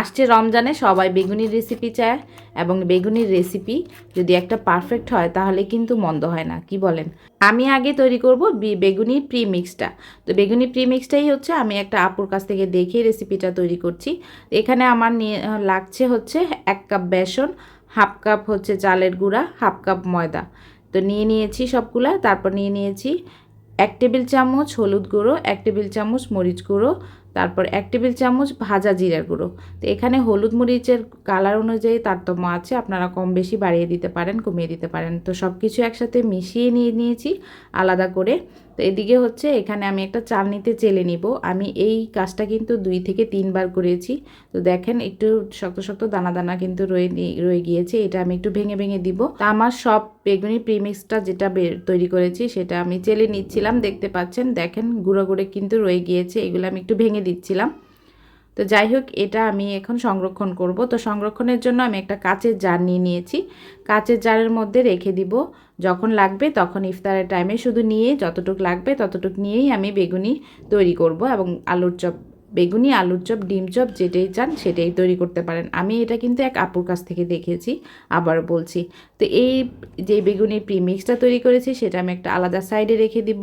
আসছে রমজানে, সবাই বেগুনির রেসিপি চায় এবং বেগুনির রেসিপি যদি একটা পারফেক্ট হয়, তাহলে কিন্তু মন্দ হয় না। কি বলেন? আমি আগে তৈরি করব বেগুনির প্রিমিক্সটা তো বেগুনি প্রিমিক্সটাই হচ্ছে, আমি একটা আপুর কাছ থেকে দেখে রেসিপিটা তৈরি করছি। এখানে আমার নিয়ে লাগছে হচ্ছে এক কাপ বেসন হাফ কাপ হচ্ছে চালের গুঁড়া হাফ কাপ ময়দা। তো নিয়ে নিয়েছি সবগুলা, তারপর নিয়ে নিয়েছি এক টেবিল চামচ হলুদ গুঁড়ো, এক টেবিল চামচ মরিচ গুঁড়ো তারপর এক টেবিল চামচ ভাজা জিরার গুঁড়ো। তো এখানে হলুদ মরিচের কালার অনুযায়ী তারতম্য আছে, আপনারা কম বেশি বাড়িয়ে দিতে পারেন, কমিয়ে দিতে পারেন। তো সব কিছু একসাথে মিশিয়ে নিয়ে নিয়েছি, আলাদা করে। তো এদিকে হচ্ছে এখানে আমি একটা চালনিতে চেলে নিব। আমি এই কাজটা কিন্তু দুই থেকে তিনবার করেছি। তো দেখেন একটু শক্ত শক্ত দানা দানা কিন্তু রয়ে রয়ে গিয়েছে। এটা আমি একটু ভেঙে ভেঙে দিব। তা আমার সব বেগুনি প্রিমিক্সটা যেটা তৈরি করেছি সেটা আমি চেলে নিচ্ছিলাম। দেখতে পাচ্ছেন, দেখেন গুঁড়ো গুঁড়ে কিন্তু রয়ে গিয়েছে। এগুলো আমি একটু ভেঙে দিচ্ছিলাম। তো যাই হোক এটা আমি এখন সংরক্ষণ করব। তো সংরক্ষণের জন্য আমি একটা কাচের জার নিয়ে নিয়েছি। কাচের জারের মধ্যে রেখে দিব। যখন লাগবে তখন ইফতারের টাইমে শুধু নিয়ে যতটুক লাগবে ততটুক নিয়েই আমি বেগুনি তৈরি করব এবং আলুর চপ, বেগুনি, আলুর চপ, ডিম চপ যেটাই চান সেটাই তৈরি করতে পারেন। আমি এটা কিন্তু এক আপুর কাছ থেকে দেখেছি আবার বলছি। তো এই যে বেগুনির প্রিমিক্সটা তৈরি করেছি সেটা আমি একটা আলাদা সাইডে রেখে দিব।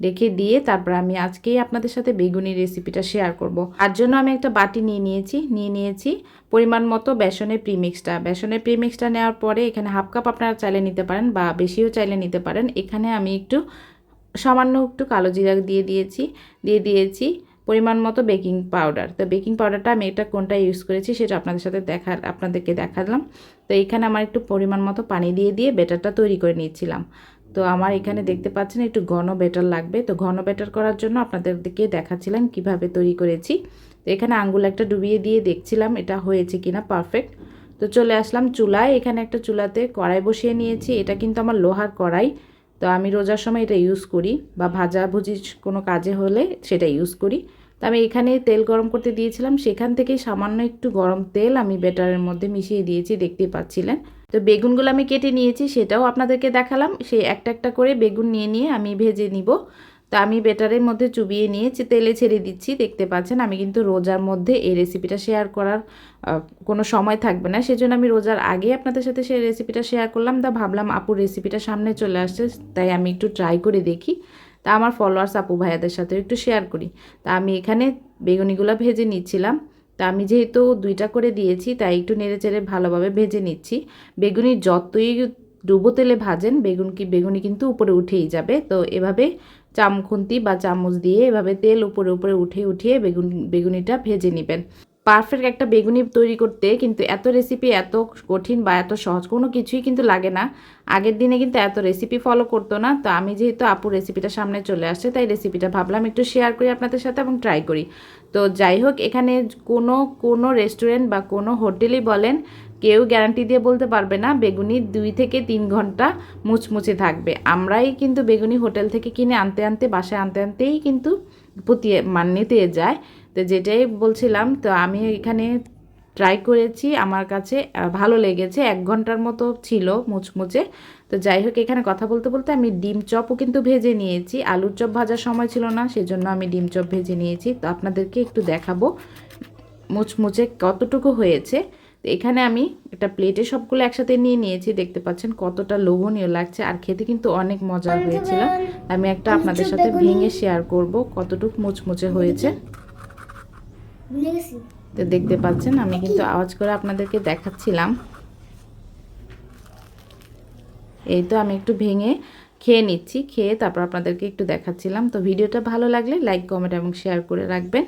রেখে দিয়ে তারপর আমি আজকেই আপনাদের সাথে বেগুনি রেসিপিটা শেয়ার করব। তার জন্য আমি একটা বাটি নিয়ে নিয়েছি। নিয়ে নিয়েছি পরিমাণ মতো বেসনের প্রিমিক্সটা বেসনের প্রিমিক্সটা নেওয়ার পরে এখানে হাফ কাপ আপনারা চাইলে নিতে পারেন বা বেশিও চাইলে নিতে পারেন। এখানে আমি একটু সামান্য একটু কালো জিরা দিয়ে দিয়েছি। দিয়ে দিয়েছি পরিমাণ মতো বেকিং পাউডার তো বেকিং পাউডারটা আমি এটা কোনটা ইউজ করেছি সেটা আপনাদের সাথে দেখা আপনাদেরকে দেখালাম। তো এখানে আমার একটু পরিমাণ মতো পানি দিয়ে দিয়ে বেটারটা তৈরি করে নিয়েছিলাম। তো আমার এখানে দেখতে পাচ্ছেন একটু ঘন বেটার লাগবে। তো ঘন বেটার করার জন্য আপনাদেরকে দেখাচ্ছিলাম কীভাবে তৈরি করেছি। তো এখানে আঙ্গুল একটা ডুবিয়ে দিয়ে দেখছিলাম এটা হয়েছে কিনা পারফেক্ট। তো চলে আসলাম চুলায়। এখানে একটা চুলাতে কড়াই বসিয়ে নিয়েছি। এটা কিন্তু আমার লোহার কড়াই। তো আমি রোজার সময় এটা ইউজ করি বা ভাজাভুজি কোনো কাজে হলে সেটা ইউজ করি। তো আমি এখানে তেল গরম করতে দিয়েছিলাম। সেখান থেকে সামান্য একটু গরম তেল আমি বেটারের মধ্যে মিশিয়ে দিয়েছি দেখতে পাচ্ছিলেন। তো বেগুনগুলো আমি কেটে নিয়েছি, সেটাও আপনাদেরকে দেখালাম। সেই একটা একটা করে বেগুন নিয়ে নিয়ে আমি ভেজে নিব। তো আমি বেটারের মধ্যে চুবিয়ে নিয়ে তেলে ছেড়ে দিচ্ছি, দেখতে পাচ্ছেন। আমি কিন্তু রোজার মধ্যে এই রেসিপিটা শেয়ার করার কোনো সময় থাকবে না। সেজন্য আমি রোজার আগে আপনাদের সাথে সেই রেসিপিটা শেয়ার করলাম। তা ভাবলাম, আপুর রেসিপিটা সামনে চলে আসছে, তাই আমি একটু ট্রাই করে দেখি। তা আমার ফলোয়ার্স আপু ভাইয়াদের সাথে একটু শেয়ার করি। তা আমি এখানে বেগুনিগুলো ভেজে নিচ্ছিলাম। তা আমি যেহেতু দুইটা করে দিয়েছি, তাই একটু নেড়ে চেড়ে ভালোভাবে ভেজে নিচ্ছি। বেগুনি যতই ডুবো তেলে ভাজেন, বেগুন কি বেগুনি কিন্তু উপরে উঠেই যাবে। তো এভাবে চামখুন্তি বা চামচ দিয়ে এভাবে তেল উপরে উপরে উঠে উঠিয়ে বেগুন বেগুনিটা ভেজে নেবেন। পারফেক্ট একটা বেগুনি তৈরি করতে কিন্তু এত রেসিপি এত কঠিন বা এত সহজ কোনো কিছুই কিন্তু লাগে না। আগের দিনে কিন্তু এত রেসিপি ফলো করতো না। তো আমি যেহেতু আপু রেসিপিটা সামনে চলে আসছে, তাই রেসিপিটা ভাবলাম একটু শেয়ার করি আপনাদের সাথে এবং ট্রাই করি। তো যাই হোক, এখানে কোনো কোনো রেস্টুরেন্ট বা কোনো হোটেলই বলেন, কেউ গ্যারান্টি দিয়ে বলতে পারবে না, বেগুনি দুই থেকে তিন ঘণ্টা মুচমুচে থাকবে। আমরাই কিন্তু বেগুনি হোটেল থেকে কিনে আনতে আনতে, বাসায় আনতে, আনতেই কিন্তু পুতিয়ে, মান নিতে যায়। তো যেটাই বলছিলাম, তো আমি এখানে ট্রাই করেছি, আমার কাছে ভালো লেগেছে, এক ঘণ্টার মতো ছিল মুচমুচে। তো যাই হোক, এখানে কথা বলতে বলতে আমি ডিম চপও কিন্তু ভেজে নিয়েছি। আলুর চপ ভাজার সময় ছিল না, সেজন্য আমি ডিম চপ ভেজে নিয়েছি। তো আপনাদেরকে একটু দেখাবো মুচমুচে কতটুকু হয়েছে। তো এখানে আমি একটা প্লেটে সবগুলো একসাথে নিয়ে নিয়েছি, দেখতে পাচ্ছেন কতটা লোভনীয় লাগছে, আর খেতে কিন্তু অনেক মজা হয়েছিল। আমি একটা আপনাদের সাথে ভেঙে শেয়ার করব কতটুকু মুচমুচে হয়েছে। তো দেখতে পাচ্ছেন, আমি কিন্তু আওয়াজ করে আপনাদেরকে দেখাচ্ছিলাম। এই তো আমি একটু ভেঙে খেয়ে নিচ্ছি, খেয়ে তারপর আপনাদেরকে একটু দেখাচ্ছিলাম। তো ভিডিওটা ভালো লাগলে লাইক, কমেন্ট এবং শেয়ার করে রাখবেন।